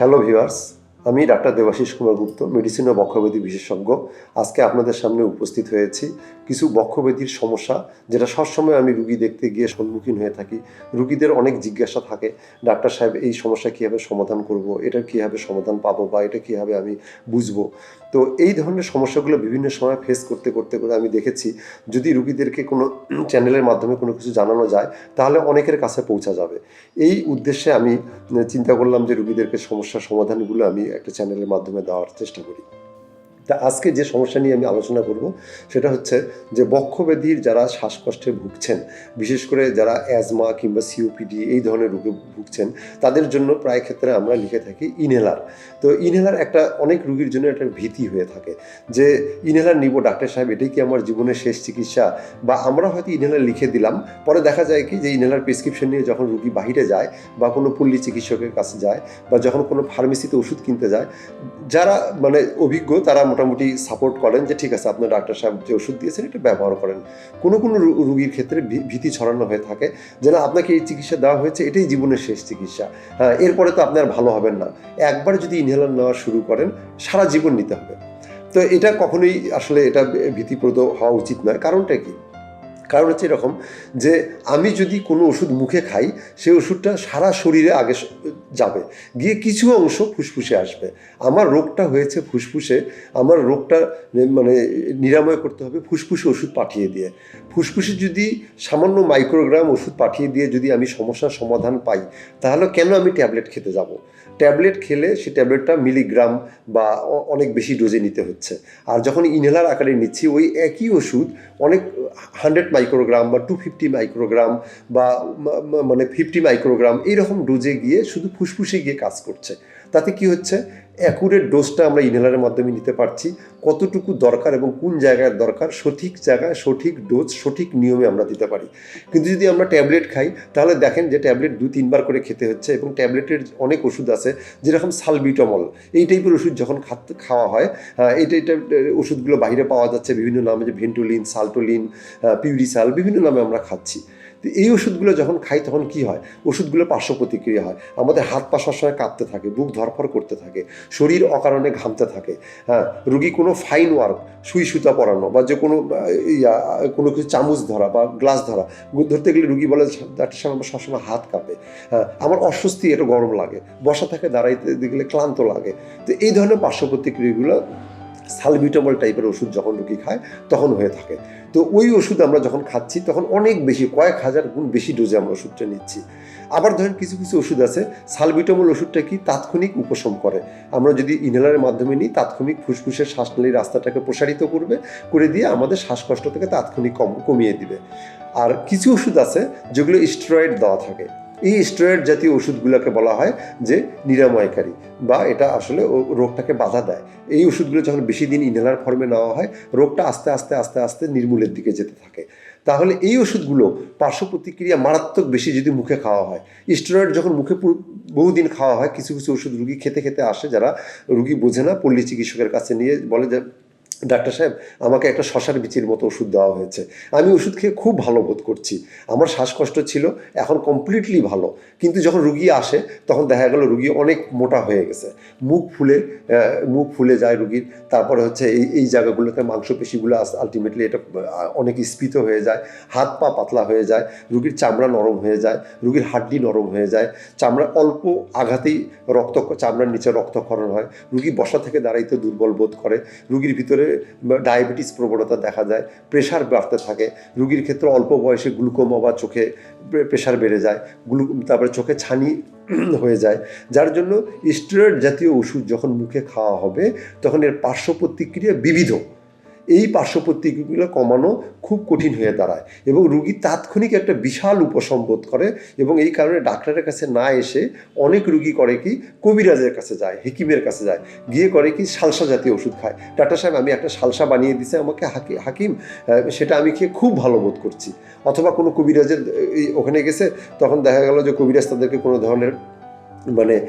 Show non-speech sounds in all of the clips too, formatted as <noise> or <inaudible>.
Hello viewers আমি doctor Debashis Kumar Gupta medicine ও বক্ষব্যাধি বিশেষজ্ঞ। আজকে আপনাদের সামনে উপস্থিত হয়েছি। কিছু বক্ষব্যাধির সমস্যা, যেটা সবসময় আমি রুগী দেখতে গিয়ে সম্মুখীন হয়ে থাকি। রুগীদের অনেক জিজ্ঞাসা থাকে, ডাক্তার সাহেব, এই সমস্যা কীভাবে সমাধান করব? এটার কীভাবে সমাধান পাবো বা এটা কীভাবে আমি বুঝব? তো এই ধরনের সমস্যাগুলো বিভিন্ন সময় ফেস করতে করতে, করে আমি দেখেছি। যদি রুগীদেরকে কোনো চ্যানেলের মাধ্যমে কোনো কিছু জানানো যায়, তাহলে অনেকের কাছে পৌঁছা যাবে। এই উদ্দেশ্যে আমি চিন্তা করলাম যে রুগীদেরকে সমস্যার সমাধানগুলো আমি একটা চ্যানেলের মাধ্যমে দেওয়ার চেষ্টা করি। তা আজকে যে সমস্যা নিয়ে আমি আলোচনা করব, সেটা হচ্ছে যে বক্ষব্যাধির যারা শ্বাসকষ্টে ভুগছেন, বিশেষ করে যারা অ্যাজমা কিংবা সিওপিডি এই ধরনের রোগে ভুগছেন, তাদের জন্য প্রায় ক্ষেত্রে আমরা লিখে থাকি ইনহেলার। তো ইনহেলার একটা অনেক রুগীর জন্য একটা ভীতি হয়ে থাকে যে ইনহেলার নিব, ডাক্তার সাহেব, এটাই কি আমার জীবনের শেষ চিকিৎসা? বা আমরা হয়তো ইনহেলার লিখে দিলাম, পরে দেখা যায় কি যে ইনহেলার প্রেসক্রিপশন নিয়ে যখন রুগী বাহিরে যায় বা কোনো পল্লী চিকিৎসকের কাছে যায় বা যখন কোনো ফার্মেসিতে ওষুধ কিনতে যায়, যারা মানে অভিজ্ঞ তারা মোটামুটি সাপোর্ট করেন যে, ঠিক আছে, আপনার ডাক্তার সাহেব যে ওষুধ দিয়েছেন, এটা ব্যবহার করেন। কোনো কোনো রুগীর ক্ষেত্রে ভীতি ছড়ানো হয়ে থাকে যে, না, আপনাকে এই চিকিৎসা দেওয়া হয়েছে, এটাই জীবনের শেষ চিকিৎসা। হ্যাঁ এরপরে তো আপনি আর ভালো হবেন না। একবার যদি ইনহেলার নেওয়া শুরু করেন, সারা জীবন নিতে হবে। তো এটা কখনোই আসলে এটা ভীতিপ্রদ হওয়া উচিত নয়। কারণটা কি? কারণ হচ্ছে এরকম যে আমি যদি কোনো ওষুধ মুখে খাই, সেই ওষুধটা সারা শরীরে আগে যাবে। গিয়ে কিছু অংশ ফুসফুসে আসবে। আমার রোগটা হয়েছে ফুসফুসে। আমার রোগটা মানে নিরাময় করতে হবে ফুসফুসে ওষুধ পাঠিয়ে দিয়ে। ফুসফুসে যদি সামান্য মাইক্রোগ্রাম ওষুধ পাঠিয়ে দিয়ে যদি আমি সমস্যার সমাধান পাই, তাহলে কেন আমি ট্যাবলেট খেতে যাব? ট্যাবলেট খেলে সেই ট্যাবলেটটা মিলিগ্রাম বা অনেক বেশি ডোজে নিতে হচ্ছে। আর যখন ইনহেলার আকারে নিচ্ছি, ওই একই ওষুধ অনেক, হান্ড্রেড মাইক্রোগ্রাম বা টু ফিফটি মাইক্রোগ্রাম বা মানে ফিফটি মাইক্রোগ্রাম এইরকম ডোজে গিয়ে শুধু ফুসফুসে গিয়ে কাজ করছে। তাতে কি হচ্ছে? অ্যাকুরেট ডোজটা আমরা ইনহেলারের মাধ্যমে নিতে পারছি। কতটুকু দরকার এবং কোন জায়গায় দরকার? সঠিক জায়গায় সঠিক ডোজ সঠিক নিয়মে আমরা দিতে পারি। কিন্তু যদি আমরা ট্যাবলেট খাই, তাহলে দেখেন যে ট্যাবলেট দু, তিনবার করে খেতে হচ্ছে এবং ট্যাবলেটের অনেক ওষুধ আছে, যেরকম সালবিটমল এই টাইপের ওষুধ যখন খাওয়া হয় এইটা এটা ওষুধগুলো বাইরে পাওয়া যাচ্ছে। বিভিন্ন নামে যে ভেন্টোলিন সালটোলিন পিউরিসাল বিভিন্ন নামে আমরা খাচ্ছি। তো এই ওষুধগুলো যখন খাই তখন কি হয়? ওষুধগুলো পার্শ্ব প্রতিক্রিয়া হয়। আমাদের হাত পা সবসময় কাঁপতে থাকে, বুক ধরফর করতে থাকে, শরীর অকারণে ঘামতে থাকে। হ্যাঁ রুগী কোনো ফাইন ওয়ার্ক সুই সুতা পরানো বা যে কোনো ইয়া, কোনো কিছু চামচ ধরা বা গ্লাস ধরা ধরতে গেলে রুগী বলে ডাক্তার সাহেব আমার সবসময় হাত কাঁপে। হ্যাঁ আমার অস্বস্তি এটা গরম লাগে। বসা থাকে দাঁড়াইতে দেখলে ক্লান্ত লাগে। তো এই ধরনের পার্শ্ব প্রতিক্রিয়াগুলো সালবিটামল টাইপের ওষুধ যখন রুগী খায়, তখন হয়ে থাকে। তো ওই ওষুধ আমরা যখন খাচ্ছি, তখন অনেক বেশি, কয়েক হাজার গুণ বেশি ডোজে আমরা ওষুধটা নিচ্ছি। আবার ধরেন কিছু কিছু ওষুধ আছে সালবিটামল ওষুধটা কি তাৎক্ষণিক উপশম করে। আমরা যদি ইনহেলারের মাধ্যমে নিই, তাৎক্ষণিক ফুসফুসের শ্বাসনালীর রাস্তাটাকে প্রসারিত করবে, করে দিয়ে আমাদের শ্বাসকষ্ট থেকে তাৎক্ষণিক কম, কমিয়ে দিবে। আর কিছু ওষুধ আছে, যেগুলো স্টেরয়েড দেওয়া থাকে। এই স্টেরয়েড জাতীয় ওষুধগুলোকে বলা হয় যে নিরাময়কারী বা এটা আসলে রোগটাকে বাধা দেয়। এই ওষুধগুলো যখন বেশি দিন ইনহেলার ফর্মে নেওয়া হয়, রোগটা আস্তে আস্তে আস্তে আস্তে নির্মূলের দিকে যেতে থাকে। তাহলে এই ওষুধগুলো পার্শ্ব প্রতিক্রিয়া মারাত্মক বেশি যদি মুখে খাওয়া হয়। স্টেরয়েড যখন মুখে বহুদিন খাওয়া হয়, কিছু কিছু ওষুধ রুগী খেতে খেতে আসে যারা রুগী বোঝে না, পল্লী চিকিৎসকের কাছে নিয়ে বলে যে ডাক্তার সাহেব, আমাকে একটা শশার বিচির মতো ওষুধ দেওয়া হয়েছে। আমি ওষুধ খেয়ে খুব ভালো বোধ করছি। আমার শ্বাসকষ্ট ছিল, এখন কমপ্লিটলি ভালো। কিন্তু যখন রুগী আসে, তখন দেখা গেল রুগী অনেক মোটা হয়ে গেছে। মুখ ফুলে মুখ ফুলে যায় রুগীর। তারপরে হচ্ছে এই এই জায়গাগুলোতে মাংসপেশিগুলো আলটিমেটলি এটা অনেক স্ফীত হয়ে যায়। হাত পা পাতলা হয়ে যায়, রুগীর চামড়া নরম হয়ে যায়, রুগীর হাড্ডি নরম হয়ে যায়। চামড়া অল্প আঘাতেই রক্ত, চামড়ার নিচে রক্তক্ষরণ হয়। রুগী বসা থেকে দাঁড়াইতে দুর্বল বোধ করে। রুগীর ভিতরে ডায়াবেটিস প্রবণতা দেখা যায় প্রেশার বাড়তে থাকে, রুগীর ক্ষেত্রে অল্প বয়সে গ্লুকোমা বা চোখে প্রে- প্রেশার বেড়ে যায় গ্লু তারপরে চোখে ছানি <clears throat> হয়ে যায়, যার জন্য স্টেরয়েড জাতীয় ওষুধ যখন মুখে খাওয়া হবে, তখন এর পার্শ্ব প্রতিক্রিয়া বিবিধ। এই পার্শ্ব প্রতিক্রিয়াগুলো কমানো খুব কঠিন হয়ে দাঁড়ায় এবং রুগী তাৎক্ষণিক একটা বিশাল উপশম বোধ করে এবং এই কারণে ডাক্তারের কাছে না এসে অনেক রুগী করে কি কবিরাজের কাছে যায়, হেকিমের কাছে যায়, গিয়ে করে কি সালসা জাতীয় ওষুধ খায়। ডাক্তার সাহেব, আমি একটা সালসা বানিয়ে দিছে আমাকে হাকি, হাকিম সেটা আমি খেয়ে খুব ভালো বোধ করছি। অথবা কোনো কবিরাজের ওখানে গেছে, তখন দেখা গেল যে কবিরাজ তাদেরকে কোনো ধরনের মানে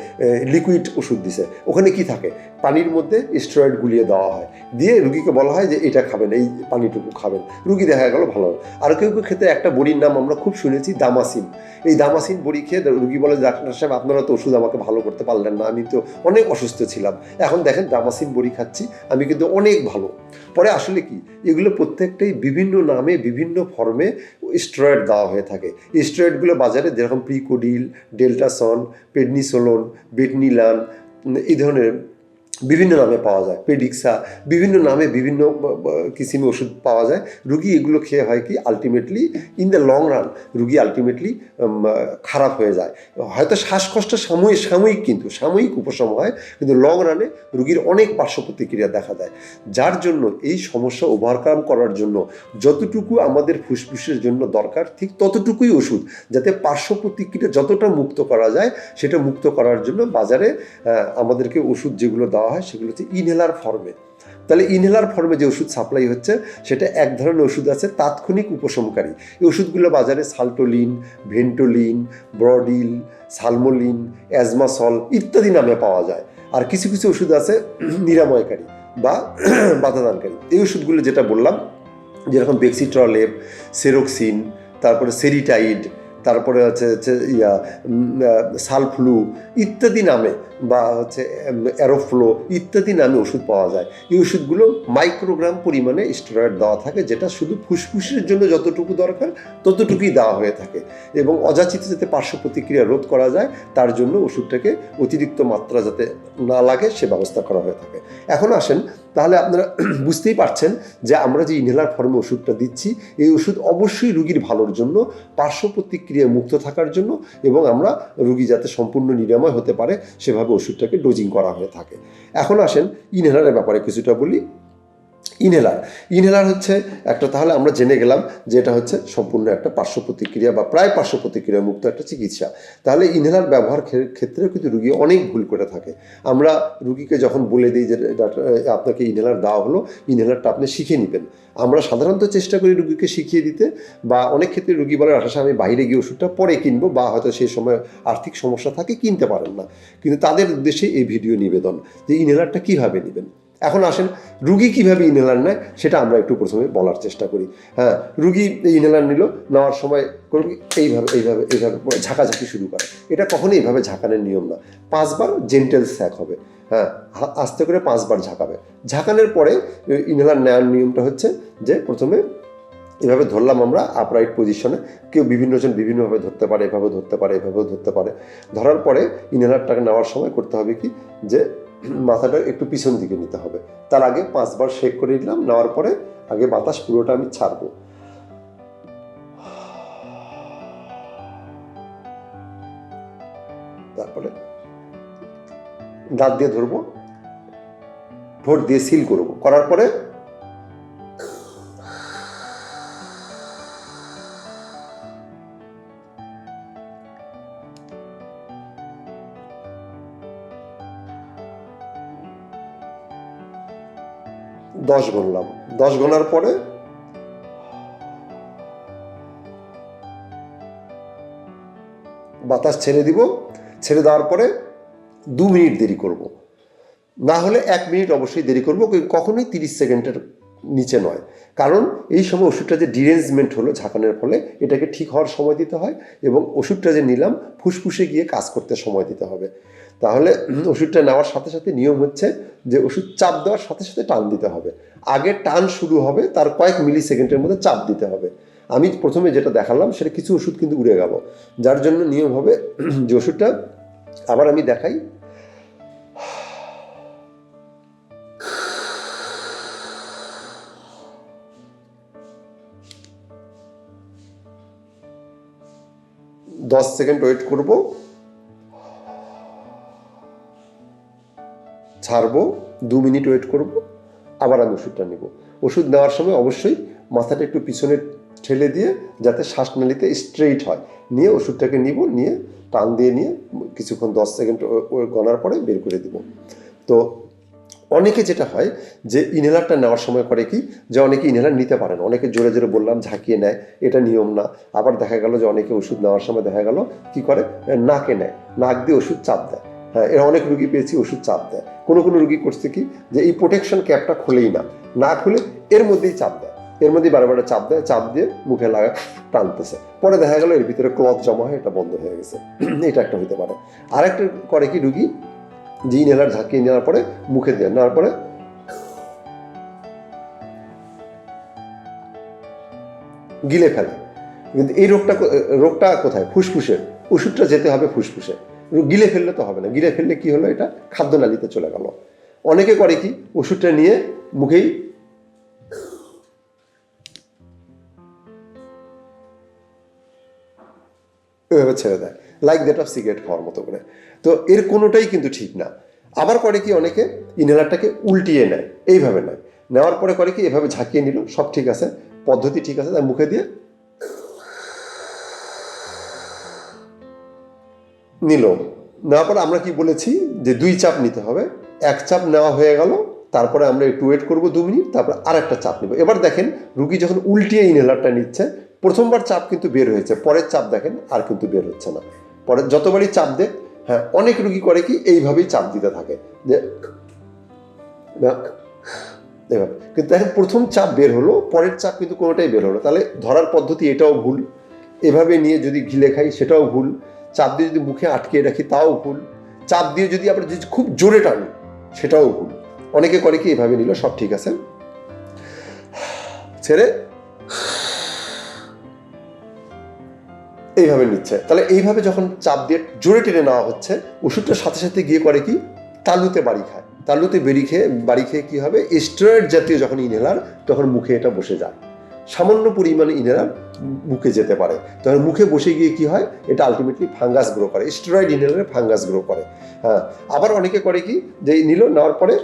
লিকুইড ওষুধ দিছে। ওখানে কি থাকে? পানির মধ্যে স্টেরয়েড গুলিয়ে দেওয়া হয়। দিয়ে রুগীকে বলা হয় যে, এটা খাবেন, এই পানিটুকু খাবেন। রুগী দেখা গেল, ভালো। আর কেউ কেউ ক্ষেত্রে একটা বড়ির নাম আমরা খুব শুনেছি, দামাসিন। এই দামাসিন বড়ি খেয়ে রুগী বলে, ডাক্তার সাহেব, আপনারা তো ওষুধ আমাকে ভালো করতে পারলেন না। আমি তো অনেক অসুস্থ ছিলাম। এখন দেখেন, দামাসিন বড়ি খাচ্ছি, আমি কিন্তু অনেক ভালো। পরে আসলে কি? এগুলো প্রত্যেকটাই বিভিন্ন নামে, বিভিন্ন ফর্মে স্টেরয়েড দেওয়া হয়ে থাকে। স্টেরয়েডগুলো বাজারে যেরকম প্রিকোডিল ডেল্টাসন পেডনিসোলন বেটনিলান এই ধরনের বিভিন্ন নামে পাওয়া যায় পেডিক্সা বিভিন্ন নামে বিভিন্ন কিসিমে ওষুধ পাওয়া যায়। রুগী এগুলো খেয়ে হয় কি ultimately in the long run রুগী আলটিমেটলি খারাপ হয়ে যায়। হয়তো শ্বাসকষ্ট সাময়িক সাময়িক কিন্তু, সাময়িক উপশম হয়, কিন্তু লং রানে রুগীর অনেক পার্শ্ব প্রতিক্রিয়া দেখা দেয়। যার জন্য এই সমস্যা ওভারকাম করার জন্য যতটুকু আমাদের ফুসফুসের জন্য দরকার, ঠিক ততটুকুই ওষুধ, যাতে পার্শ্ব প্রতিক্রিয়া যতটা মুক্ত করা যায়, সেটা মুক্ত করার জন্য বাজারে আমাদেরকে ওষুধ যেগুলো দেওয়া হয়, সেগুলো হচ্ছে ইনহেলার ফর্মে তাহলে ইনহেলার ফর্মে যে ওষুধ সাপ্লাই হচ্ছে, সেটা এক ধরনের ওষুধ আছে, তাৎক্ষণিক উপশমকারী। এই ওষুধগুলো বাজারে সাল্টোলিন, ভেন্টোলিন, ব্রডিল, সালমোলিন, অ্যাজমাসল ইত্যাদি নামে পাওয়া যায়। আর কিছু কিছু ওষুধ আছে নিরাময়কারী বা <clears throat> বাধাদানকারী। এই ওষুধগুলো যেটা বললাম, যেরকম বেক্সিট্রলেপ সেরোক্সিন, তারপরে সেরিটাইড তারপরে হচ্ছে হচ্ছে ইয়া সালফ্লু ইত্যাদি নামে, বা হচ্ছে অ্যারোফ্লো ইত্যাদি নামে ওষুধ পাওয়া যায়। এই ওষুধগুলো মাইক্রোগ্রাম পরিমাণে স্টেরয়েড দেওয়া থাকে, যেটা শুধু ফুসফুসের জন্য যতটুকু দরকার, ততটুকুই দেওয়া হয়ে থাকে। এবং অযাচিত যাতে পার্শ্ব প্রতিক্রিয়া রোধ করা যায়, তার জন্য ওষুধটাকে অতিরিক্ত মাত্রা যাতে না লাগে, সে ব্যবস্থা করা হয়ে থাকে। এখন আসেন, তাহলে আপনারা <clears throat> বুঝতেই পারছেন যে আমরা যে ইনহেলার ফর্মে ওষুধটা দিচ্ছি, এই ওষুধ অবশ্যই রুগীর ভালোর জন্য পার্শ্ব প্রতিক্রিয়া মুক্ত থাকার জন্য এবং আমরা রুগী যাতে সম্পূর্ণ নিরাময় হতে পারে, সেভাবে ওষুধটাকে ডোজিং করা হয়ে থাকে। এখন আসেন ইনহেলারের ব্যাপারে কিছুটা বলি। ইনহেলার। ইনহেলার হচ্ছে একটা, তাহলে আমরা জেনে গেলাম যে এটা হচ্ছে সম্পূর্ণ একটা পার্শ্ব প্রতিক্রিয়া বা প্রায় পার্শ্ব প্রতিক্রিয়া মুক্ত একটা চিকিৎসা। তাহলে ইনহেলার ব্যবহার ক্ষে- ক্ষেত্রেও কিন্তু রুগী অনেক ভুল করে থাকে। আমরা রুগীকে যখন বলে দিই যে আপনাকে ইনহেলার দেওয়া হলো, ইনহেলারটা আপনি শিখে নেবেন। আমরা সাধারণত চেষ্টা করি রুগীকে শিখিয়ে দিতে বা অনেক ক্ষেত্রে রুগী বলে আঠাশে আমি বাইরে গিয়ে ওষুধটা পরে কিনবো বা হয়তো সেই সময় আর্থিক সমস্যা থাকে, কিনতে পারেন না। কিন্তু তাদের উদ্দেশ্যে এই ভিডিও নিবেদন যে, ইনহেলারটা কীভাবে নেবেন? এখন আসেন, রুগী কীভাবে ইনহেলার নেয় সেটা আমরা একটু প্রথমে বলার চেষ্টা করি। হ্যাঁ রুগী ইনহেলার নিল, নেওয়ার সময় করবি এইভাবে এইভাবে এইভাবে ঝাঁকাঝাঁকি শুরু করে। এটা কখনোই এইভাবে ঝাঁকানোর নিয়ম না। পাঁচবার জেন্টেল স্যাক হবে। হ্যাঁ আস্তে করে পাঁচবার ঝাঁকাবে। ঝাঁকানোর পরে ইনহেলার নেওয়ার নিয়মটা হচ্ছে যে প্রথমে এভাবে ধরলাম আমরা আপরাইট পজিশনে কেউ বিভিন্নজন বিভিন্নভাবে ধরতে পারে, এভাবে ধরতে পারে, এভাবেও ধরতে পারে। ধরার পরে ইনহেলারটাকে নেওয়ার সময় করতে হবে কি? যে মাথাটা একটু পিছন দিকে নিতে হবে। তার আগে পাঁচবার শেক করে নিলাম, নেওয়ার পরে আগে বাতাস পুরোটা আমি ছাড়বো। তারপরে দাঁত দিয়ে ধরবো, ভোট দিয়ে সিল করব। করার পরে দশ গণলাম দশ গণার পরে বাতাস ছেড়ে দিব। ছেড়ে দেওয়ার পরে দু মিনিট দেরি করব। না হলে এক মিনিট অবশ্যই দেরি করব কখনোই তিরিশ সেকেন্ডের নিচে নয়। কারণ এই সময় ওষুধটা যে ডিরেঞ্জমেন্ট হলো ঝাঁকানোর ফলে, এটাকে ঠিক হওয়ার সময় দিতে হয় এবং ওষুধটা যে নিলাম, ফুসফুসে গিয়ে কাজ করতে সময় দিতে হবে। তাহলে ওষুধটা নেওয়ার সাথে সাথে নিয়ম হচ্ছে যে ওষুধ চাপ দেওয়ার সাথে সাথে টান দিতে হবে। আগে টান শুরু হবে তার কয়েক মিলি সেকেন্ডের মধ্যে চাপ দিতে হবে। আমি প্রথমে যেটা দেখালাম সেটা কিছু ওষুধ কিন্তু উড়ে গেল। যার জন্য নিয়ম হবে <clears throat> যে ওষুধটা আবার আমি দেখাই। দশ সেকেন্ড ওয়েট করব। ছাড়বো, দু মিনিট ওয়েট করব, আবার আমি ওষুধটা নেব। ওষুধ নেওয়ার সময় অবশ্যই মাথাটা একটু পিছনে ঠেলে দিয়ে যাতে শ্বাসনালীতে স্ট্রেইট হয়। নিয়ে ওষুধটাকে নিব, নিয়ে টান দিয়ে নিয়ে কিছুক্ষণ দশ সেকেন্ড গণার পরে বের করে দিব। তো অনেকে যেটা হয় যে ইনহেলারটা নেওয়ার সময় করে কি যে অনেকে ইনহেলার নিতে পারে না। অনেকে জোরে জোরে বললাম ঝাঁকিয়ে নেয়, এটা নিয়ম না। আবার দেখা গেল যে অনেকে ওষুধ নেওয়ার সময় দেখা গেল কি করে? নাকে নেয়। নাক দিয়ে ওষুধ চাপ দেয়। হ্যাঁ এর অনেক রুগী পেয়েছি, ওষুধ চাপ দেয়। কোনো কোনো রুগী করছে কি? যে এই প্রোটেকশন ক্যাপটা খুলেই না। না খুলে এর মধ্যেই চাপ দেয়। এর মধ্যেই বারে চাপ দেয়, চাপ দিয়ে মুখে লাগা টানতেছে। পরে দেখা গেল এর ভিতরে ক্লথ জমা হয় এটা বন্ধ হয়ে গেছে। <clears throat> এটা একটা হতে পারে। আরেকটা করে কি রুগী? যে ইনহেলার ঝাঁকিয়ে নেওয়ার পরে মুখে দেয় নেওয়ার পরে গিলে ফেলে। কিন্তু এই রোগটা রোগটা কোথায়? ফুসফুসে। ওষুধটা যেতে হবে ফুসফুসে। গিলে ফেললে তো হবে না। গিলে ফেললে কি হলো? এটা খাদ্যনালীতে চলে গেল। অনেকে করে কি? ওষুধটা নিয়ে মুখেই এভাবে ছেড়ে দেয়। লাইক দ্যাট অফ সিগারেট খাওয়ার মতো করে। তো এর কোনোটাই কিন্তু ঠিক না। আবার করে কি? অনেকে ইনহেলারটাকে উল্টিয়ে নেয়। এইভাবে নেয়। নেওয়ার পরে করে কি? এভাবে ঝাঁকিয়ে নিল। সব ঠিক আছে। পদ্ধতি ঠিক আছে। তার মুখে দিয়ে নিল। নেওয়ার পরে আমরা কি বলেছি যে দুই চাপ নিতে হবে। এক চাপ নেওয়া হয়ে গেল, তারপরে আমরা একটু ওয়েট করব দু মিনিট, তারপরে আর একটা চাপ নেব। এবার দেখেন রুগী যখন উল্টিয়ে ইনহেলারটা নিচ্ছে, প্রথমবার চাপ কিন্তু বের হয়েছে, পরের চাপ দেখেন আর কিন্তু বের হচ্ছে না। পরে যতবারই চাপ দেখ হ্যাঁ অনেক রুগী করে কি এইভাবেই চাপ দিতে থাকে। যে এভাবে। কিন্তু দেখেন প্রথম চাপ বের হলো, পরের চাপ কিন্তু কোনোটাই বের হলো তাহলে ধরার পদ্ধতি এটাও ভুল। এভাবে নিয়ে যদি ঘিলে খাই সেটাও ভুল। চাপ দিয়ে যদি মুখে আটকে রাখি, তাও ভুল। চাপ দিয়ে যদি আমরা যদি খুব জোরে টানি, সেটাও ভুল। অনেকে করে কি, এভাবে নিল, সব ঠিক আছে। ছেড়ে। এইভাবে নিচ্ছে। তাহলে এইভাবে যখন চাপ দিয়ে জোরে টেনে নেওয়া হচ্ছে, ওষুধটার সাথে সাথে গিয়ে করে কি, তালুতে বাড়ি খায়। তালুতে বেরি খেয়ে, বাড়ি খেয়ে কি হবে? স্টেরয়েড জাতীয় যখন ইনহেলার তখন মুখে এটা বসে যায়। সামান্য পরিমাণে ইনহেলার মুখে যেতে পারে। তখন মুখে বসে গিয়ে কি হয়? এটা আলটিমেটলি ফাঙ্গাস গ্রো করে স্টেরয়েড ইনহেলারে ফাঙ্গাস গ্রো করে। হ্যাঁ আবার অনেকে করে কি? যে নিল, নেওয়ার পরে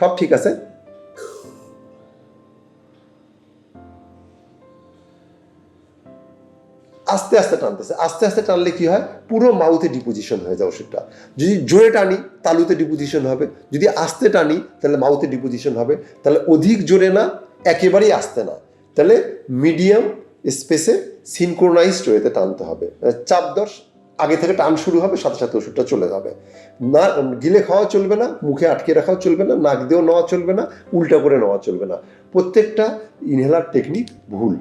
সব ঠিক আছে। আস্তে আস্তে টানতেছে। আস্তে আস্তে টানলে কি হয়? পুরো মাউথে ডিপোজিশন হয়ে যায় ওষুধটা। যদি জোরে টানি, তালুতে ডিপোজিশন হবে। যদি আস্তে টানি, তাহলে মাউথে ডিপোজিশন হবে। তাহলে অধিক জোরে না একেবারেই আসতে না। তাহলে মিডিয়াম স্পেসে সিনক্রোনাইজড ওয়েতে টানতে হবে। চাপ দশ আগে থেকে টান শুরু হবে, সাথে সাথে ওষুধটা চলে যাবে। না, গিলে খাওয়া চলবে না, মুখে আটকে রাখাও চলবে না, নাক দিয়েও নেওয়া চলবে না, উল্টা করে নেওয়া চলবে না। প্রত্যেকটা ইনহেলার টেকনিক ভুল।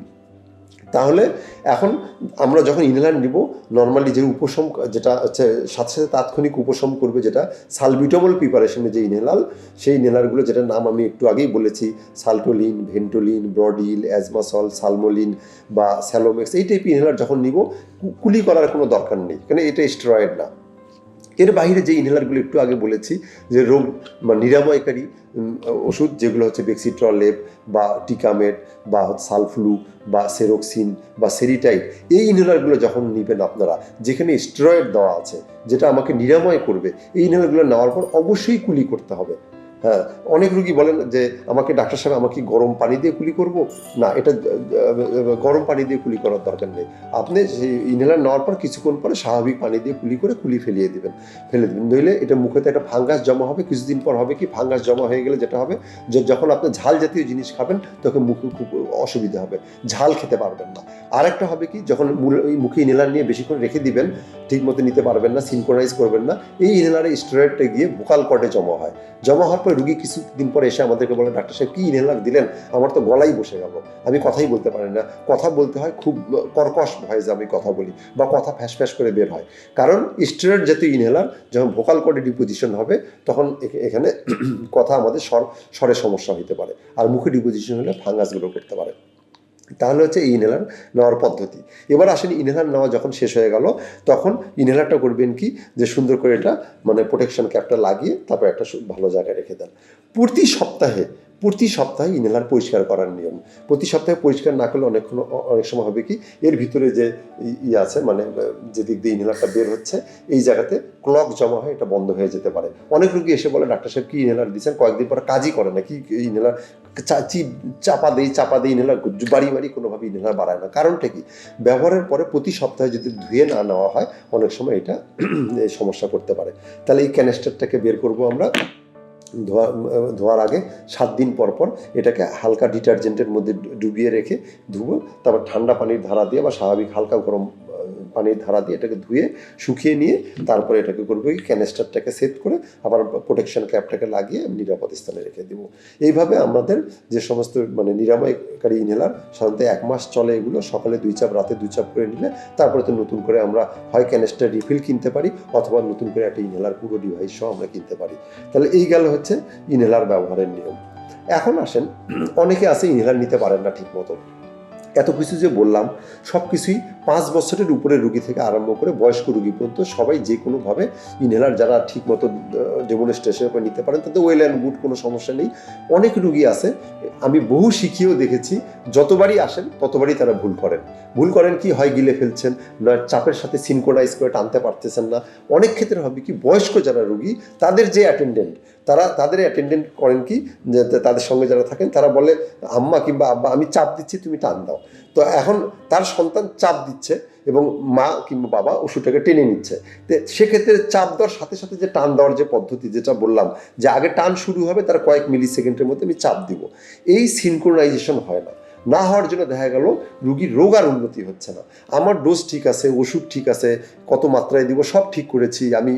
তাহলে এখন আমরা যখন ইনহেলার নিব নর্মালি যে উপশম, যেটা হচ্ছে সাথে সাথে তাৎক্ষণিক উপশম করবে যেটা সালবিউটাবল প্রিপারেশনে যে ইনহেলার সেই ইনহেলারগুলো যেটা নাম আমি একটু আগেই বলেছি, সালটোলিন, ভেন্টোলিন, ব্রডিল অ্যাজমাসল সালমোলিন বা স্যালোমেক্স, এই টাইপ ইনহেলার যখন নিব কুলি করার কোনো দরকার নেই। কেন? এটা স্টেরয়েড না। এর বাইরে যে ইনহেলারগুলো একটু আগে বলেছি, যে রোগ বা নিরাময়কারী ওষুধ, যেগুলো হচ্ছে বেক্সিট্রলেপ বা টিকামেট বা সালফ্লু বা সেরোক্সিন বা সেরিটাইড এই ইনহেলারগুলো যখন নেবেন আপনারা, যেখানে স্টেরয়েড দেওয়া আছে, যেটা আমাকে নিরাময় করবে, এই ইনহেলারগুলো নেওয়ার পর অবশ্যই কুলি করতে হবে। হ্যাঁ অনেক রুগী বলেন যে, আমাকে ডাক্তার সাহেব আমাকে গরম পানি দিয়ে কুলি করব? না, এটা গরম পানি দিয়ে কুলি করার দরকার নেই। আপনি ইনহেলার নেওয়ার পর কিছুক্ষণ পরে স্বাভাবিক পানি দিয়ে কুলি করে কুলি ফেলিয়ে দিবেন, ফেলে দেবেন। নইলে এটা মুখেতে একটা ফাঙ্গাস জমা হবে, কিছুদিন পর হবে কি, ফাঙ্গাস জমা হয়ে গেলে যেটা হবে যে, যখন আপনি ঝাল জাতীয় জিনিস খাবেন, তখন মুখে খুব অসুবিধা হবে, ঝাল খেতে পারবেন না। আরেকটা হবে কি, যখন মুখে ইনহেলার নিয়ে বেশিক্ষণ রেখে দিবেন, ঠিক মতো নিতে পারবেন না সিনক্রোনাইজ করবেন না, এই ইনহেলারে স্টেরয়েডটা গিয়ে ভোকাল কর্ডে জমা হয়। জমা হওয়ার পর রুগী কিছুদিন পরে এসে আমাদেরকে বলেন ডাক্তার সাহেব, কী ইনহেলার দিলেন? আমার তো গলাই বসে গেল। আমি কথাই বলতে পারি না। কথা বলতে হয়, খুব কর্কশ যে আমি কথা বলি বা কথা ফ্যাস ফ্যাস করে বের হয়। কারণ স্টেরয়েড জাতীয় ইনহেলার যখন ভোকাল কর্ডে ডিপোজিশন হবে, তখন এখ- এখানে <clears throat> কথা আমাদের স্বর স্বরের সমস্যা হতে পারে। আর মুখে ডিপোজিশন হলে ফাঙ্গাসগুলো করতে পারে। তাহলে হচ্ছে ইনহেলার নেওয়ার পদ্ধতি। এবার আসেন ইনহেলার নেওয়া যখন শেষ হয়ে গেল, তখন ইনহেলারটা করবেন কি? যে সুন্দর করে এটা মানে প্রোটেকশন ক্যাপটা লাগিয়ে তারপর একটা ভালো জায়গায় রেখে দেন। প্রতি সপ্তাহে প্রতি সপ্তাহে ইনহেলার পরিষ্কার করার নিয়ম। প্রতি সপ্তাহে পরিষ্কার না করলে অনেকক্ষণ অনেক সময় হবে কি, এর ভিতরে যে ই- আছে মানে যে দিক দিয়ে ইনহেলারটা বের হচ্ছে, এই জায়গাতে ক্লক জমা হয় এটা বন্ধ হয়ে যেতে পারে। অনেক রোগী এসে বলে, ডাক্তার সাহেব, কি ইনহেলার দিচ্ছেন কয়েকদিন পরে কাজই করে না। কি ইনহেলার চা- চি- চাপা দেই চাপা দেই ইনহেলার বাড়ি বাড়ি কোনোভাবে ইনহেলার বাড়ায় না। কারণটা কি? ব্যবহারের পরে প্রতি সপ্তাহে যদি ধুয়ে না নেওয়া হয়, অনেক সময় এটা <clears throat> সমস্যা করতে পারে। তাহলে এই ক্যানেস্টারটাকে বের করব আমরা। ধোয়া, ধোয়ার আগে সাত দিন পর পর এটাকে হালকা ডিটারজেন্টের মধ্যে ডুবিয়ে রেখে ধুবো, তারপর ঠান্ডা পানির ধারা দিয়ে বা স্বাভাবিক হালকা গরম পানির ধারা দিয়ে এটাকে ধুয়ে, শুকিয়ে নিয়ে তারপরে এটাকে করব কি ক্যানেস্টারটাকে সেট করে আবার প্রোটেকশন ক্যাপটাকে লাগিয়ে আমি নিরাপদ স্থানে রেখে দিব। এইভাবে আমাদের যে সমস্ত মানে নিরাময়কারী ইনহেলার সাধারণত এক মাস চলে এগুলো, সকালে দুই চাপ, রাতে দুই চাপ করে নিলে তারপরে তো নতুন করে আমরা হয় ক্যানেস্টার রিফিল কিনতে পারি অথবা নতুন করে একটা ইনহেলার পুরো ডিভাইস সহ আমরা কিনতে পারি। তাহলে এই গেল হচ্ছে ইনহেলার ব্যবহারের নিয়ম। এখন আসেন, অনেকে আছে ইনহেলার নিতে পারেন না ঠিক মতো এত কিছু যে বললাম, সব কিছুই পাঁচ বছরের উপরে রুগী থেকে আরম্ভ করে বয়স্ক রুগী পর্যন্ত সবাই যে কোনোভাবে ইনহেলার যারা ঠিক মতো ডেমনস্ট্রেশনের উপর নিতে পারেন তাদের ওয়েল অ্যান্ড গুড কোনো সমস্যা নেই। অনেক রুগী আছে, আমি বহু শিখিয়েও দেখেছি, যতবারই আসেন ততবারই তারা ভুল করেন। ভুল করেন কি, হয় গিলে ফেলছেন, নয় চাপের সাথে সিনকোনাইজ করে টানতে পারতেছেন না। অনেক ক্ষেত্রে হবে কি, বয়স্ক যারা রুগী, তাদের যে অ্যাটেন্ডেন্ট তারা তাদের অ্যাটেন্ডেন্ট করেন কি? যে তাদের সঙ্গে যারা থাকেন, তারা বলে, আম্মা কিংবা আব্বা, আমি চাপ দিচ্ছি, তুমি টান দাও। তো এখন তার সন্তান চাপ দিচ্ছে এবং মা কিংবা বাবা ওষুধটাকে টেনে নিচ্ছে। তো সেক্ষেত্রে চাপ দেওয়ার সাথে সাথে যে টান দেওয়ার যে পদ্ধতি, যেটা বললাম, যে আগে টান শুরু হবে, তার কয়েক মিলি সেকেন্ডের মধ্যে আমি চাপ দিব। এই সিনক্রোনাইজেশন হয় না। না হওয়ার জন্য দেখা গেল রুগীর রোগ আর উন্নতি হচ্ছে না। আমার ডোজ ঠিক আছে, ওষুধ ঠিক আছে, কত মাত্রায় দিব, সব ঠিক করেছি, আমি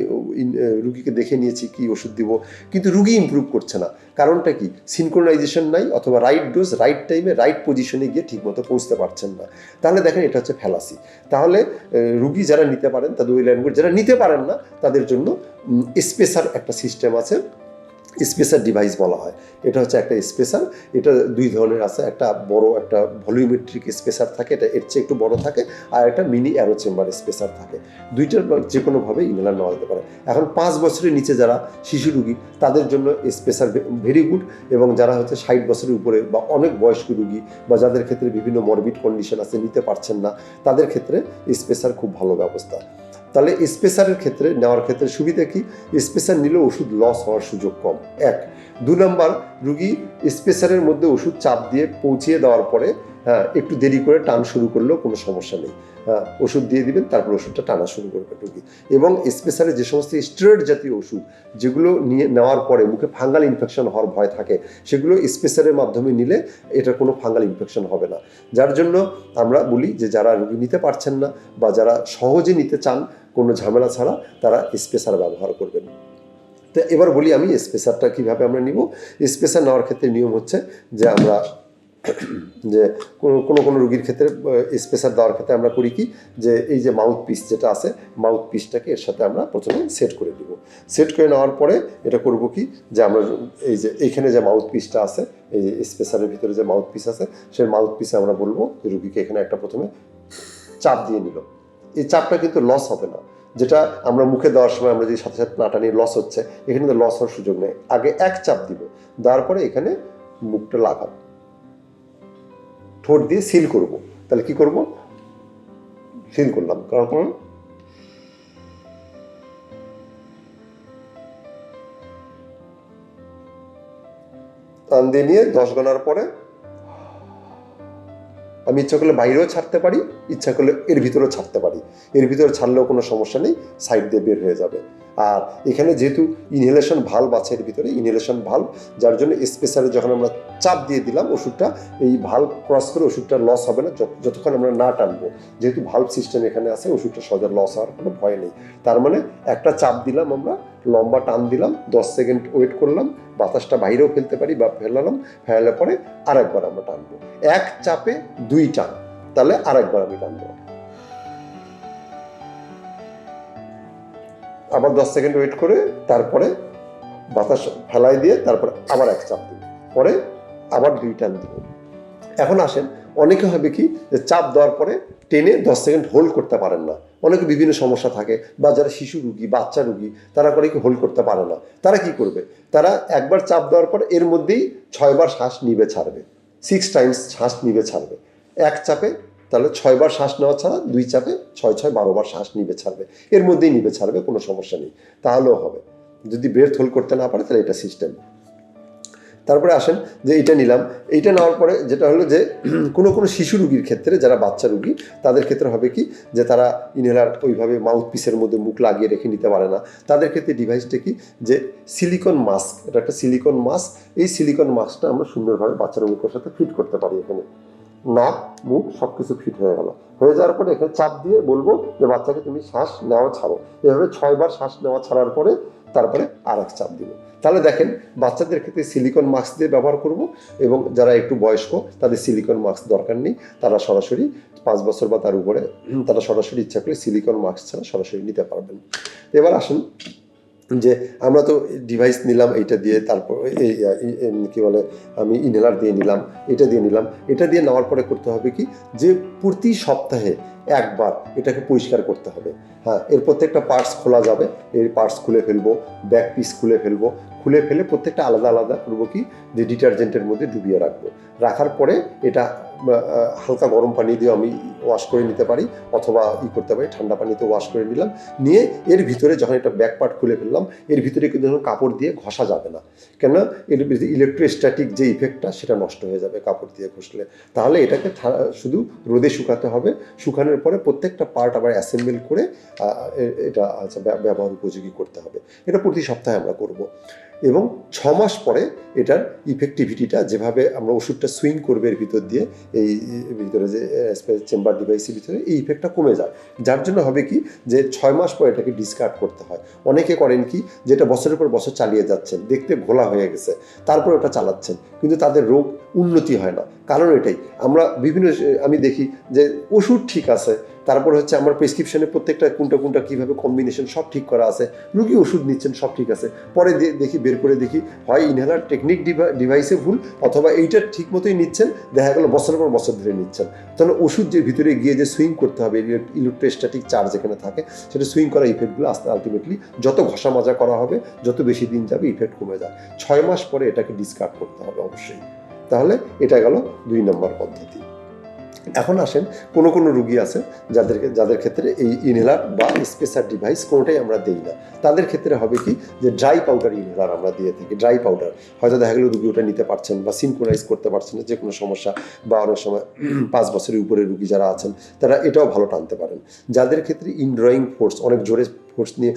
রুগীকে দেখে নিয়েছি কি ওষুধ দিব, কিন্তু রুগী ইম্প্রুভ করছে না। কারণটা কি? সিনক্রোনাইজেশন নাই অথবা রাইট ডোজ রাইট টাইমে রাইট পজিশনে গিয়ে ঠিকমতো পৌঁছতে পারছেন না। তাহলে দেখেন এটা হচ্ছে ফ্যালাসি তাহলে রুগী যারা নিতে পারেন, তাদের ওই ল্যাঙ্গুয়েজ যারা নিতে পারেন না, তাদের জন্য স্পেশাল একটা সিস্টেম আছে স্পেশাল ডিভাইস বলা হয়। এটা হচ্ছে একটা স্পেশাল এটা দুই ধরনের আছে। একটা বড়, একটা ভলিউমেট্রিক স্পেসার থাকে, এটা এর চেয়ে একটু বড় থাকে, আর একটা মিনি অ্যারো চেম্বার স্পেসার থাকে। দুইটার যে কোনোভাবে ইনহেলার নেওয়া যেতে পারে। এখন পাঁচ বছরের নিচে যারা শিশু রুগী, তাদের জন্য স্পেশাল ভেরি গুড এবং যারা হচ্ছে ষাট বছরের উপরে বা অনেক বয়স্ক রুগী, বা যাদের ক্ষেত্রে বিভিন্ন মরবিড কন্ডিশন আছে, নিতে পারছেন না, তাদের ক্ষেত্রে স্পেশাল খুব ভালো ব্যবস্থা। তাহলে স্পেশালের ক্ষেত্রে, নেওয়ার ক্ষেত্রে সুবিধা কি? স্পেশাল নিলে ওষুধ লস হওয়ার সুযোগ কম। এক, দু নম্বর, রুগী স্পেশালের মধ্যে ওষুধ চাপ দিয়ে পৌঁছিয়ে দেওয়ার পরে হ্যাঁ একটু দেরি করে টান শুরু করলেও কোনো সমস্যা নেই। হ্যাঁ ওষুধ দিয়ে দিবেন, তারপর ওষুধটা টানা শুরু করবে রুগী। এবং স্পেশালে যে সমস্ত স্টেরয়েড জাতীয় ওষুধ, যেগুলো নিয়ে নেওয়ার পরে মুখে ফাঙ্গাল ইনফেকশন হওয়ার ভয় থাকে, সেগুলো স্পেশালের মাধ্যমে নিলে এটা কোনো ফাঙ্গাল ইনফেকশন হবে না। যার জন্য আমরা বলি যে যারা রুগী নিতে পারছেন না বা যারা সহজে নিতে চান কোনো ঝামেলা ছাড়া, তারা স্পেশাল ব্যবহার করবেন। তো এবার বলি আমি স্পেশালটা কীভাবে আমরা নিব। স্পেশাল নেওয়ার ক্ষেত্রে নিয়ম হচ্ছে যে আমরা <clears throat> যে কোনো কোনো কোনো রুগীর ক্ষেত্রে স্পেশাল দেওয়ার ক্ষেত্রে আমরা করি কি, যে এই যে মাউথ পিস যেটা আছে মাউথ পিসটাকে এর সাথে আমরা প্রথমে সেট করে দিব। সেট করে নেওয়ার পরে এটা করব কি, যে আমরা এই যে এইখানে যে মাউথ পিসটা আছে, এই যে স্পেশালের ভিতরে যে মাউথ পিস আছে, সেই মাউথ পিসে আমরা বলব যে রুগীকে এখানে একটা প্রথমে চাপ দিয়ে নিল। এই চাপটা কিন্তু লস হবে না। যেটা আমরা মুখে দেওয়ার সময় আমরা যে সাথে সাথে নাটানি লস হচ্ছে, এখানে তো লস হওয়ার সুযোগ নেই। আগে এক চাপ দিব, দেওয়ার পরে এখানে মুখটা লাগাবো। ঠোঁট দিয়ে সিল করব। তাহলে কি করব? সিল করলাম। কারণ টান দিয়ে নিয়ে দশ গোনার পরে আমি ইচ্ছা করলে বাইরেও ছাড়তে পারি, ইচ্ছা করলে এর ভিতরেও ছাড়তে পারি। এর ভিতরে ছাড়লেও কোনো সমস্যা নেই সাইড দিয়ে বের হয়ে যাবে। আর এখানে যেহেতু ইনহেলেশন ভাল্ব আছে এর ভিতরে ইনহেলেশন ভাল্ব যার জন্য স্পেশালে যখন আমরা চাপ দিয়ে দিলাম ওষুধটা, এই ভাল্ব ক্রস করে ওষুধটা লস হবে না, যত- যতক্ষণ আমরা না টানবো। যেহেতু ভাল্ব সিস্টেম এখানে আছে, ওষুধটা সহজে লস হওয়ার কোনো ভয় নেই। তার মানে একটা চাপ দিলাম আমরা লম্বা টান দিলাম, দশ সেকেন্ড ওয়েট করলাম, বাতাসটা বাইরেও ফেলতে পারি বা ফেলালাম ফেলার পরে আরেকবার আমরা টানবো। এক চাপে দুই টান, তাহলে আরেকবার আমি টানবো। আবার দশ সেকেন্ড ওয়েট করে তারপরে বাতাস ফেলাই দিয়ে তারপরে আবার এক চাপ দিব। পরে আবার দুই টান দিব। এখন আসেন, অনেকে হবে কি, যে চাপ দেওয়ার পরে টেনে দশ সেকেন্ড হোল্ড করতে পারেন না। অনেকে বিভিন্ন সমস্যা থাকে বা যারা শিশু রুগী, বাচ্চা রুগী, তারা করে কি হোল্ড করতে পারে না। তারা কি করবে? তারা একবার চাপ দেওয়ার পর এর মধ্যেই ছয়বার শ্বাস নিবে ছাড়বে। সিক্স টাইমস শ্বাস নিবে ছাড়বে। এক চাপে তাহলে ছয়বার শ্বাস নেওয়া ছাড়া দুই চাপে ছয় ছয় বারোবার শ্বাস নিবে ছাড়বে। এর মধ্যেই নিবে ছাড়বে, কোনো সমস্যা নেই। তাহলেও হবে। যদি ব্রেথ হোল্ড করতে না পারে তাহলে এটা সিস্টেম তারপরে আসেন যে এটা নিলাম। এইটা নেওয়ার পরে যেটা হলো যে <clears throat> কোনো কোনো শিশু রুগীর ক্ষেত্রে, যারা বাচ্চা রুগী, তাদের ক্ষেত্রে হবে কি যে তারা ইনহেলার ওইভাবে মাউথ পিসের মধ্যে মুখ লাগিয়ে রেখে নিতে পারে না। তাদের ক্ষেত্রে ডিভাইসটা কি যে সিলিকন মাস্ক এটা একটা সিলিকন মাস্ক এই সিলিকন মাস্কটা আমরা সুন্দরভাবে বাচ্চার মুখের সাথে ফিট করতে পারি এখানে। নাক, মুখ সব কিছু ফিট হয়ে গেল। হয়ে যাওয়ার পরে এখানে চাপ দিয়ে বলব যে বাচ্চাকে তুমি শ্বাস নেওয়া ছাড়ো। এভাবে ছয়বার শ্বাস নেওয়া ছাড়ার পরে তারপরে আর এক চাপ দিব। তাহলে দেখেন, বাচ্চাদের ক্ষেত্রে সিলিকন মাস্ক দিয়ে ব্যবহার করব এবং যারা একটু বয়স্ক, তাদের সিলিকন মাস্ক দরকার নেই। তারা সরাসরি পাঁচ বছর বা তার উপরে, তারা সরাসরি ইচ্ছা করে সিলিকন মাস্ক ছাড়া সরাসরি নিতে পারবেন। এবার আসুন যে আমরা তো ডিভাইস নিলাম, এইটা দিয়ে তারপর কি বলে, আমি ইনহেলার দিয়ে নিলাম, এটা দিয়ে নিলাম, এটা দিয়ে নেওয়ার পরে করতে হবে কি? যে প্রতি সপ্তাহে একবার এটাকে পরিষ্কার করতে হবে। হ্যাঁ এর প্রত্যেকটা পার্টস খোলা যাবে এর পার্টস খুলে ফেলব ব্যাক পিস খুলে ফেলব, খুলে ফেলে প্রত্যেকটা আলাদা আলাদা করব কি? যে ডিটারজেন্টের মধ্যে ডুবিয়ে রাখব। রাখার পরে এটা হালকা গরম পানি দিয়ে আমি ওয়াশ করে নিতে পারি, অথবা ই করতে পারি, ঠান্ডা পানিতে ওয়াশ করে নিলাম। নিয়ে এর ভিতরে যখন একটা ব্যাক পার্ট খুলে ফেললাম, এর ভিতরে কিন্তু ধরুন কাপড় দিয়ে ঘষা যাবে না। কেন এর ইলেকট্রোস্ট্যাটিক যে ইফেক্টটা সেটা নষ্ট হয়ে যাবে কাপড় দিয়ে ঘষলে। তাহলে এটাকে শুধু রোদে শুকাতে হবে। শুকানোর পরে প্রত্যেকটা পার্ট আবার অ্যাসেম্বল করে এটা আচ্ছা ব্যবহার উপযোগী করতে হবে। এটা প্রতি সপ্তাহে আমরা করব। এবং ছ মাস পরে এটার ইফেক্টিভিটিটা যেভাবে আমরা ওষুধটা সুইং করবে এর ভিতর দিয়ে, এই ভিতরে যে চেম্বার ডিভাইসের ভিতরে, এই ইফেক্টটা কমে যায়। যার জন্য হবে কি যে ছয় মাস পর এটাকে ডিসকার্ড করতে হয়। অনেকে করেন কি, যেটা বছরের পর বছর চালিয়ে যাচ্ছেন, দেখতে ঘোলা হয়ে গেছে, তারপর ওটা চালাচ্ছেন, কিন্তু তাদের রোগ উন্নতি হয় না। কারণ এটাই, আমরা বিভিন্ন, আমি দেখি যে, ওষুধ ঠিক আছে তারপর হচ্ছে আমার প্রেসক্রিপশনে প্রত্যেকটা কোনটা কোনটা কীভাবে কম্বিনেশন সব ঠিক করা আছে, রুগী ওষুধ নিচ্ছেন সব ঠিক আছে। পরে দেখি, বের করে দেখি, হয় ইনহেলার টেকনিক ডিভাইসে ভুল, অথবা এইটা ঠিক মতোই নিচ্ছেন, দেখা গেলো বছরের পর বছর ধরে নিচ্ছেন। তাহলে ওষুধ যে ভিতরে গিয়ে যে সুইং করতে হবে ইলেকট্রোস্ট্যাটিক চার্জ যেখানে থাকে, সেটা সুইং করা ইফেক্টগুলো আস্তে আলটিমেটলি যত ঘষা মাজা করা হবে, যত বেশি দিন যাবে ইফেক্ট কমে যায়। ছয় মাস পরে এটাকে ডিসকার্ড করতে হবে অবশ্যই। তাহলে এটা গেল দুই নম্বর পদ্ধতি। এখন আসেন, কোনো কোনো রুগী আছে যাদেরকে যাদের ক্ষেত্রে এই ইনহেলার বা স্পেশাল ডিভাইস কোনোটাই আমরা দিই না। তাদের ক্ষেত্রে হবে কি যে ড্রাই পাউডার ইনহেলার আমরা দিয়ে থাকি ড্রাই পাউডার হয়তো দেখা গেলো রুগী ওটা নিতে পারছেন বা সিনক্রোনাইজ করতে পারছেন না যে কোনো সমস্যা বা অনেক সময় <clears throat> পাঁচ বছরের উপরে রুগী যারা আছেন, তারা এটাও ভালো টানতে পারেন। যাদের ক্ষেত্রে ইনড্রয়িং ফোর্স অনেক জোরে ফোর্স নিয়ে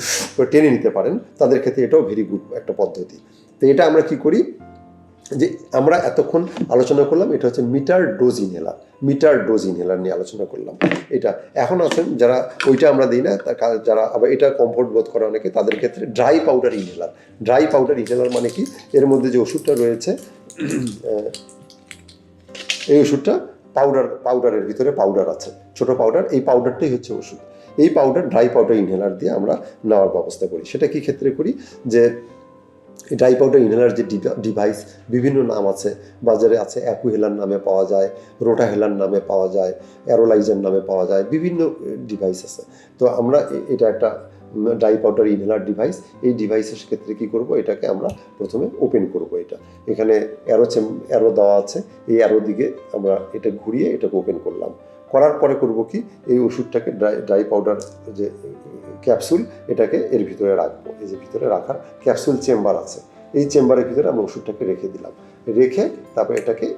টেনে নিতে পারেন, তাদের ক্ষেত্রে এটাও ভেরি গুড একটা পদ্ধতি। তো এটা আমরা কি করি? যে আমরা এতক্ষণ আলোচনা করলাম, এটা হচ্ছে meter dose inhaler meter dose inhaler নিয়ে আলোচনা করলাম। এটা এখন আছেন যারা ওইটা আমরা দিই না যারা আবার এটা কমফোর্ট বোধ করে অনেকে, তাদের ক্ষেত্রে dry powder inhaler dry powder inhaler মানে কি? এর মধ্যে যে ওষুধটা রয়েছে, এই ওষুধটা পাউডার পাউডারের ভিতরে পাউডার আছে। ছোট পাউডার এই পাউডারটাই হচ্ছে ওষুধ। এই পাউডার ড্রাই পাউডার ইনহেলার দিয়ে আমরা নেওয়ার ব্যবস্থা করি। সেটা কি ক্ষেত্রে করি? যে ড্রাই পাউডার ইনহেলার যে ডিভাইস বিভিন্ন নাম আছে, বাজারে আছে অ্যাকুহেলার নামে পাওয়া যায় রোটাহেলার নামে পাওয়া যায় অ্যারোলাইজার নামে পাওয়া যায়, বিভিন্ন ডিভাইস আছে। তো আমরা এটা একটা ড্রাই পাউডার ইনহেলার ডিভাইস এই ডিভাইসের ক্ষেত্রে কি করব? এটাকে আমরা প্রথমে ওপেন করব এটা। এখানে অ্যারো চেম অ্যারো দেওয়া আছে, এই অ্যারো দিকে আমরা এটা ঘুরিয়ে এটাকে ওপেন করলাম। করার পরে করব কি? এই ওষুধটাকে ড্রাই ড্রাই পাউডার যে ক্যাপসুল এটাকে এর ভিতরে রাখব। এই যে ভিতরে রাখার ক্যাপসুল চেম্বার আছে। এই চেম্বারের ভিতরে আমরা ওষুধটাকে রেখে দিলাম। রেখে তারপর এটাকে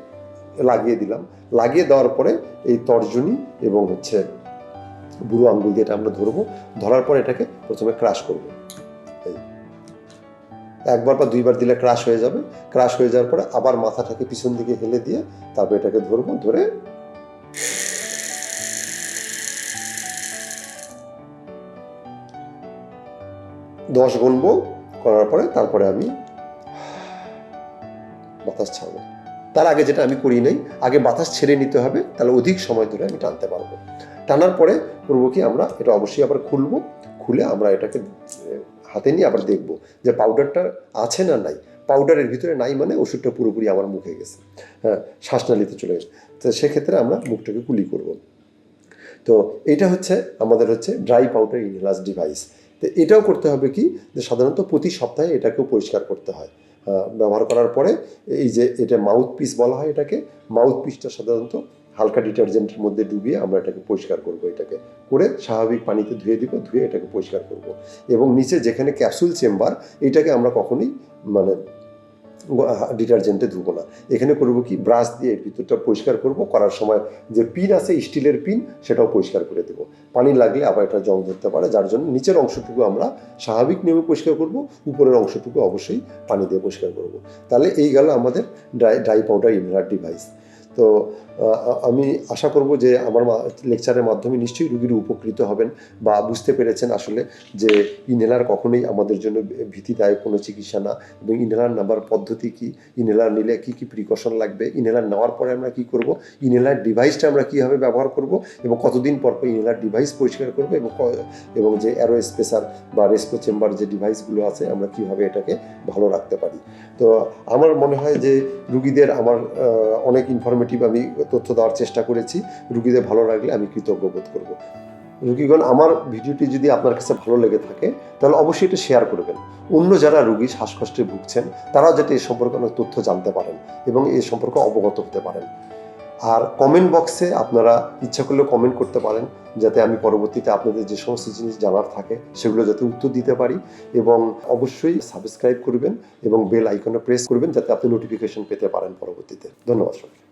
লাগিয়ে দিলাম। লাগিয়ে দেওয়ার পরে এই তর্জনী এবং হচ্ছে বুড়ো আঙ্গুল দিয়ে এটা আমরা ধরবো। ধরার পর এটাকে প্রথমে ক্রাশ করব। একবার বা দুইবার দিলে ক্রাশ হয়ে যাবে। ক্রাশ হয়ে যাওয়ার পরে আবার মাথাটাকে পিছন দিকে হেলে দিয়ে তারপর এটাকে ধরবো। ধরে দশ গুনবো করার পরে তারপরে আমি বাতাস ছাড়বো। তার আগে যেটা আমি নাই, আগে বাতাস ছেড়ে নিতে হবে, তাহলে অধিক সময় ধরে আমি টানতে পারব। টানার পরে করব কি আমরা, এটা অবশ্যই আবার খুলবো, খুলে আমরা এটাকে হাতে নিয়ে আবার দেখব যে পাউডারটা আছে না নাই। পাউডারের ভিতরে নাই মানে ওষুধটা পুরোপুরি আমার মুখে গেছে। হ্যাঁ শ্বাসনালীতে চলে গেছে। তো সেক্ষেত্রে আমরা মুখটাকে কুলি করব। তো এটা হচ্ছে, আমাদের হচ্ছে ড্রাই পাউডার ইনহেলাস ডিভাইস তো এটাও করতে হবে কি? যে সাধারণত প্রতি সপ্তাহে এটাকেও পরিষ্কার করতে হয়। ব্যবহার করার পরে এই যে এটা মাউথ পিস বলা হয় এটাকে মাউথ পিসটা সাধারণত হালকা ডিটারজেন্টের মধ্যে ডুবিয়ে আমরা এটাকে পরিষ্কার করব। এটাকে করে স্বাভাবিক পানিতে ধুয়ে দিব, ধুয়ে এটাকে পরিষ্কার করব। এবং নিচে যেখানে ক্যাপসুল চেম্বার এটাকে আমরা কখনোই মানে ডিটারজেন্টে ধুবো না। এখানে করব কি? ব্রাশ দিয়ে ভিতরটা পরিষ্কার করব, করার সময় যে পিন আছে, স্টিলের পিন, সেটাও পরিষ্কার করে দেবো। পানি লাগলে আবার এটা জং ধরতে পারে, যার জন্য নিচের অংশটুকু আমরা স্বাভাবিক নিয়মে পরিষ্কার করব, উপরের অংশটুকু অবশ্যই পানি দিয়ে পরিষ্কার করব। তাহলে এই গেল আমাদের dry dry powder inhaler device তো আমি আশা করব যে আমার লেকচারের মাধ্যমে নিশ্চয়ই রুগীর উপকৃত হবেন বা বুঝতে পেরেছেন আসলে যে ইনহেলার কখনোই আমাদের জন্য ভীতিদায়ক কোনো চিকিৎসা না এবং ইনহেলার নেওয়ার পদ্ধতি কি? ইনহেলার নিলে কি কি প্রিকশন লাগবে? ইনহেলার নেওয়ার পরে আমরা কি করব? ইনহেলার ডিভাইসটা আমরা কীভাবে ব্যবহার করব? এবং কতদিন পর পর ইনহেলার ডিভাইস পরিষ্কার করব? এবং এবং যে অ্যারো স্পেসার বা রেস্পো চেম্বার যে ডিভাইসগুলো আছে, আমরা কীভাবে এটাকে ভালো রাখতে পারি? তো, আমার মনে হয় যে রুগীদের আমার অনেক অনেক ইনফরমেটিভ আমি তথ্য দেওয়ার চেষ্টা করেছি। রুগীদের ভালো লাগলে আমি কৃতজ্ঞ বোধ করব। রুগীগণ, আমার ভিডিওটি যদি আপনার কাছে ভালো লেগে থাকে, তাহলে অবশ্যই এটা শেয়ার করবেন। অন্য যারা রুগী শ্বাসকষ্টে ভুগছেন, তারাও যাতে এই সম্পর্কে অনেক তথ্য জানতে পারেন এবং এই সম্পর্কে অবগত হতে পারেন। আর কমেন্ট বক্সে আপনারা ইচ্ছা করলে কমেন্ট করতে পারেন, যাতে আমি পরবর্তীতে আপনাদের যে সমস্ত জিনিস জানার থাকে, সেগুলো যাতে উত্তর দিতে পারি এবং অবশ্যই সাবস্ক্রাইব করবেন এবং বেল আইকনে প্রেস করবেন, যাতে আপনি নোটিফিকেশন পেতে পারেন পরবর্তীতে। ধন্যবাদ সবাইকে।